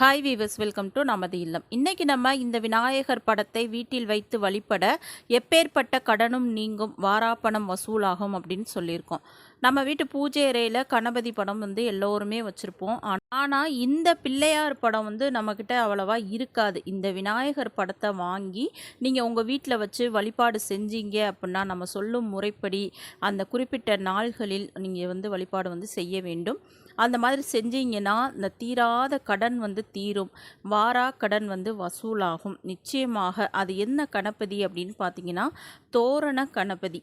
Hi viewers welcome to நமது இல்லம். இன்றைக்கி நம்ம இந்த விநாயகர் படத்தை வீட்டில் வைத்து வழிபட எப்பேற்பட்ட கடனும் நீங்கும் வாராப்பணம் வசூலாகும் அப்படின்னு சொல்லியிருக்கோம். நம்ம வீட்டு பூஜை அறையில் கணபதி படம் வந்து எல்லோருமே வச்சுருப்போம். ஆனால் இந்த பிள்ளையார் படம் வந்து நம்மக்கிட்ட அவ்வளவா இருக்காது. இந்த விநாயகர் படத்தை வாங்கி நீங்கள் உங்கள் வீட்டில் வச்சு வழிபாடு செஞ்சீங்க அப்படின்னா நம்ம சொல்லும் முறைப்படி அந்த குறிப்பிட்ட நாள்களில் நீங்கள் வந்து வழிபாடு வந்து செய்ய வேண்டும். அந்த மாதிரி செஞ்சீங்கன்னா இந்த தீராத கடன் வந்து தீரும். வாரா கடன் வந்து வசூலாகும். நிச்சயமாக அது என்ன கணபதி அப்படின்னு பார்த்தீங்கன்னா தோரண கணபதி.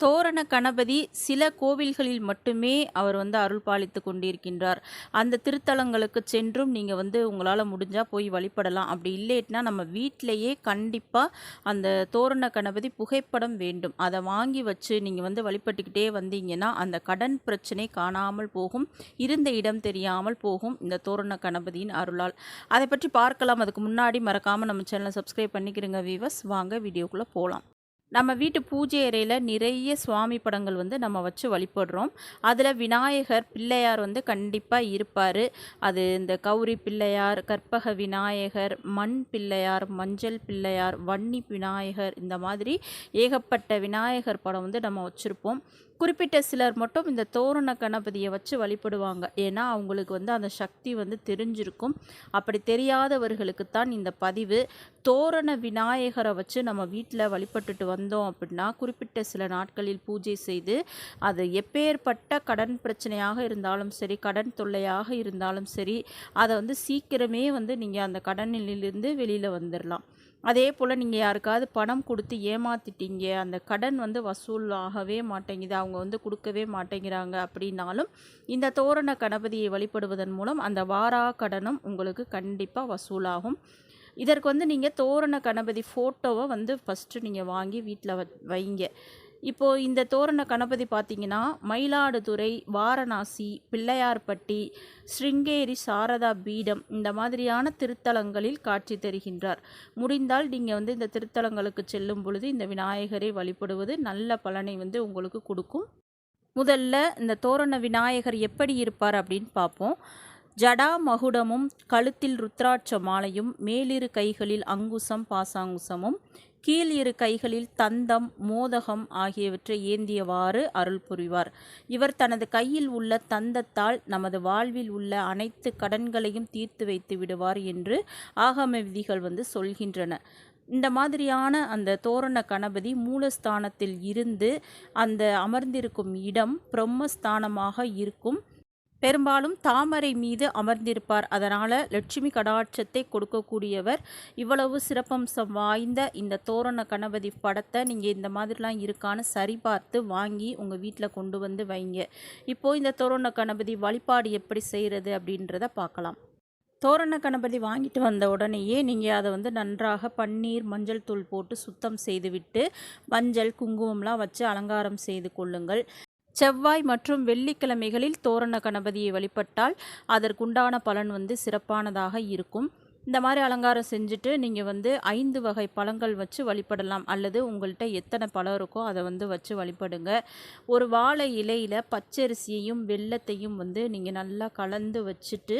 தோரண கணபதி சில கோவில்களில் மட்டுமே அவர் வந்து அருள் பாலித்து கொண்டிருக்கின்றார். அந்த திருத்தலங்களுக்கு சென்றும் நீங்கள் வந்து உங்களால் முடிஞ்சால் போய் வழிபடலாம். அப்படி இல்லைன்னா நம்ம வீட்டிலையே கண்டிப்பாக அந்த தோரண கணபதி புகைப்படம் வேண்டும். அதை வாங்கி வச்சு நீங்கள் வந்து வழிபட்டுக்கிட்டே வந்தீங்கன்னா அந்த கடன் பிரச்சனை காணாமல் போகும். இருந்த இடம் தெரியாமல் போகும் இந்த தோரண கணபதியின் அருளால். அதை பற்றி பார்க்கலாம். அதுக்கு முன்னாடி மறக்காமல் நம்ம சேனலை சப்ஸ்கிரைப் பண்ணிக்கிறங்க வீவர்ஸ் வாங்க வீடியோக்குள்ளே போகலாம் நம்ம வீட்டு பூஜை அறையில் நிறைய சுவாமி படங்கள் வந்து நம்ம வச்சு வழிபடுறோம். அதில் விநாயகர் பிள்ளையார் வந்து கண்டிப்பாக இருப்பார். அது இந்த கௌரி பிள்ளையார் கற்பக விநாயகர் மண் பிள்ளையார் மஞ்சள் பிள்ளையார் வன்னி விநாயகர் இந்த மாதிரி ஏகப்பட்ட விநாயகர் படம் வந்து நம்ம வச்சுருப்போம். குறிப்பிட்ட சிலர் மட்டும் இந்த தோரண கணபதியை வச்சு வழிபடுவாங்க. ஏன்னா அவங்களுக்கு வந்து அந்த சக்தி வந்து தெரிஞ்சிருக்கும். அப்படி தெரியாதவர்களுக்கு தான் இந்த பதிவு. தோரண விநாயகரை வச்சு நம்ம வீட்டில் வழிபட்டுட்டு வந்தோம் அப்படின்னா குறிப்பிட்ட சில நாட்களில் பூஜை செய்து அது எப்பேற்பட்ட கடன் பிரச்சனையாக இருந்தாலும் சரி கடன் தொல்லையாக இருந்தாலும் சரி அதை வந்து சீக்கிரமே வந்து நீங்கள் அந்த கடனிலிருந்து வெளியில் வந்துடலாம் அதே போல் நீங்கள் யாருக்காவது பணம் கொடுத்து ஏமாத்திட்டீங்க அந்த கடன் வந்து வசூல் ஆகவே மாட்டேங்குது அவங்க வந்து கொடுக்கவே மாட்டேங்கிறாங்க அப்படின்னாலும் இந்த தோரண கணபதியை வழிபடுவதன் மூலம் அந்த வாரா கடனும் உங்களுக்கு கண்டிப்பாக வசூலாகும். இதற்கு வந்து நீங்கள் தோரண கணபதி ஃபோட்டோவை வந்து ஃபஸ்ட்டு நீங்கள் வாங்கி வீட்டில் வைங்க. இப்போது இந்த தோரண கணபதி பார்த்தீங்கன்னா மயிலாடுதுறை வாரணாசி பிள்ளையார்பட்டி ஸ்ருங்கேரி சாரதா பீடம் இந்த மாதிரியான திருத்தலங்களில் காட்சி தருகின்றார். முடிந்தால் நீங்கள் வந்து இந்த திருத்தலங்களுக்கு செல்லும் பொழுது இந்த விநாயகரை வழிபடுவது நல்ல பலனை வந்து உங்களுக்கு கொடுக்கும். முதல்ல இந்த தோரண விநாயகர் எப்படி இருப்பார் அப்படின்னு பார்ப்போம். ஜடா மகுடமும் கழுத்தில் ருத்ராட்ச மாலையும் மேலிரு கைகளில் அங்குசம் பாசாங்குசமும் கீழ் இரு கைகளில் தந்தம் மோதகம் ஆகியவற்றை ஏந்தியவாறு அருள் புரிவார். இவர் தனது கையில் உள்ள தந்தத்தால் நமது வாழ்வில் உள்ள அனைத்து கடன்களையும் தீர்த்து வைத்து விடுவார் என்று ஆகம விதிகள் வந்து சொல்கின்றன. இந்த மாதிரியான அந்த தோரண கணபதி மூலஸ்தானத்தில் இருந்து அந்த அமர்ந்திருக்கும் இடம் பிரம்மஸ்தானமாக இருக்கும். பெரும்பாலும் தாமரை மீது அமர்ந்திருப்பார். அதனால் லட்சுமி கடாட்சத்தை கொடுக்கக்கூடியவர் இவ்வளவு சிறப்பம்சம் வாய்ந்த இந்த தோரண கணபதி படத்தை நீங்கள் இந்த மாதிரிலாம் இருக்கான்னு சரிபார்த்து வாங்கி உங்கள் வீட்டில் கொண்டு வந்து வைங்க. இப்போது இந்த தோரண கணபதி வழிபாடு எப்படி செய்கிறது அப்படின்றத பார்க்கலாம். தோரண கணபதி வாங்கிட்டு வந்த உடனேயே நீங்கள் அதை வந்து நன்றாக பன்னீர் மஞ்சள் தூள் போட்டு சுத்தம் செய்துவிட்டு மஞ்சள் குங்குமம்லாம் வச்சு அலங்காரம் செய்து கொள்ளுங்கள். செவ்வாய் மற்றும் வெள்ளிக்கிழமைகளில் தோரண கணபதியை வழிபட்டால் அதற்குண்டான பலன் வந்து சிறப்பானதாக இருக்கும். இந்த மாதிரி அலங்காரம் செஞ்சுட்டு நீங்கள் வந்து ஐந்து வகை பழங்கள் வச்சு வழிபடலாம். அல்லது உங்கள்கிட்ட எத்தனை பழம் இருக்கோ அதை வந்து வச்சு வழிபடுங்க. ஒரு வாழை இலையில் பச்சரிசியையும் வெள்ளத்தையும் வந்து நீங்கள் நல்லா கலந்து வச்சுட்டு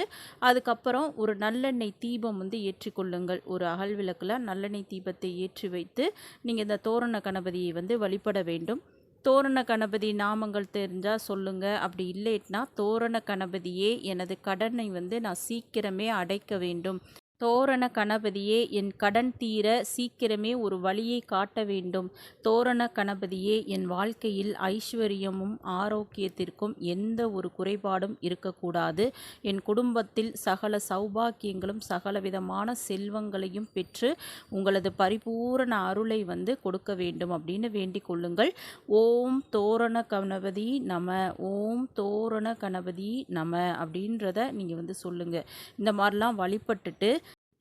அதுக்கப்புறம் ஒரு நல்லெண்ணெய் தீபம் வந்து ஏற்றிக்கொள்ளுங்கள். ஒரு அகல் விளக்கில் நல்லெண்ணெய் தீபத்தை ஏற்றி வைத்து நீங்கள் இந்த தோரண கணபதியை வந்து வழிபட வேண்டும். தோரண கணபதி நாமங்கள் தெரிஞ்சால் சொல்லுங்கள் அப்படி இல்லைன்னா தோரண கணபதியே எனது கடனை வந்து நான் சீக்கிரமே அடைக்க வேண்டும். தோரண கணபதியே என் கடன் தீர சீக்கிரமே ஒரு வழியை காட்ட வேண்டும். தோரண கணபதியே என் வாழ்க்கையில் ஐஸ்வர்யமும் ஆரோக்கியத்திற்கும் எந்த ஒரு குறைபாடும் இருக்கக்கூடாது. என் குடும்பத்தில் சகல சௌபாக்கியங்களும் சகலவிதமான செல்வங்களையும் பெற்று உங்களது பரிபூரண அருளை வந்து கொடுக்க வேண்டும் அப்படின்னு வேண்டிக் கொள்ளுங்கள். ஓம் தோரண கணபதி நம ஓம் தோரண கணபதி நம அப்படின்றத நீங்கள் வந்து சொல்லுங்கள் இந்த மாதிரிலாம் வழிபட்டுட்டு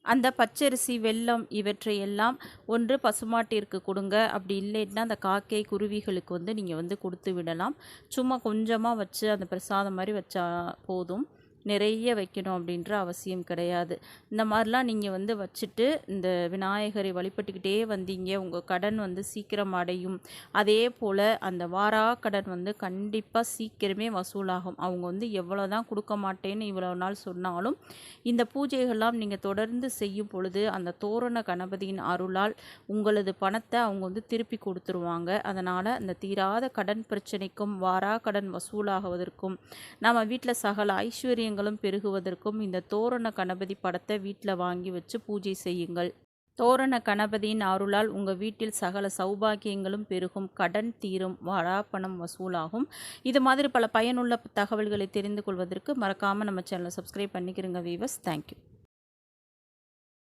அந்த பச்சரிசி வெல்லம் இவற்றை எல்லாம் ஒன்று பசுமாட்டிற்கு கொடுங்க. அப்படி இல்லைன்னா அந்த காக்கை குருவிகளுக்கு வந்து நீங்கள் வந்து கொடுத்து விடலாம். சும்மா கொஞ்சமாக வச்சு அந்த பிரசாதம் மாதிரி வச்சா போதும். நிறைய வைக்கணும் அப்படின்ற அவசியம் கிடையாது. இந்த மாதிரிலாம் நீங்கள் வந்து வச்சுட்டு இந்த விநாயகரை வழிபட்டுக்கிட்டே வந்தீங்க உங்கள் கடன் வந்து சீக்கிரம் அடையும். அதே போல் அந்த வாரா கடன் வந்து கண்டிப்பாக சீக்கிரமே வசூலாகும். அவங்க வந்து எவ்வளோ தான் கொடுக்க மாட்டேன்னு இவ்வளோ நாள் சொன்னாலும் இந்த பூஜைகள்லாம் நீங்கள் தொடர்ந்து செய்யும் பொழுது அந்த தோரண கணபதியின் அருளால் உங்களது பணத்தை அவங்க வந்து திருப்பி கொடுத்துருவாங்க. அதனால் அந்த தீராத கடன் பிரச்சனைக்கும் வாரா கடன் வசூலாகுவதற்கும் நம்ம வீட்டில் சகல ஐஸ்வர்யங்களும் பெருகுவதற்கும் இந்த தோரண கணபதி படத்தை வீட்டில் வாங்கி வச்சு பூஜை செய்யுங்கள். தோரண கணபதியின் அருளால் உங்கள் வீட்டில் சகல சௌபாகியங்களும் பெருகும். கடன் தீரும். வராப்பணம் வசூலாகும். இது மாதிரி பல பயனுள்ள தகவல்களை தெரிந்து கொள்வதற்கு மறக்காமல் நம்ம சேனலை சப்ஸ்கிரைப் பண்ணிக்கிறோங்க வீவர்ஸ் தேங்க்யூ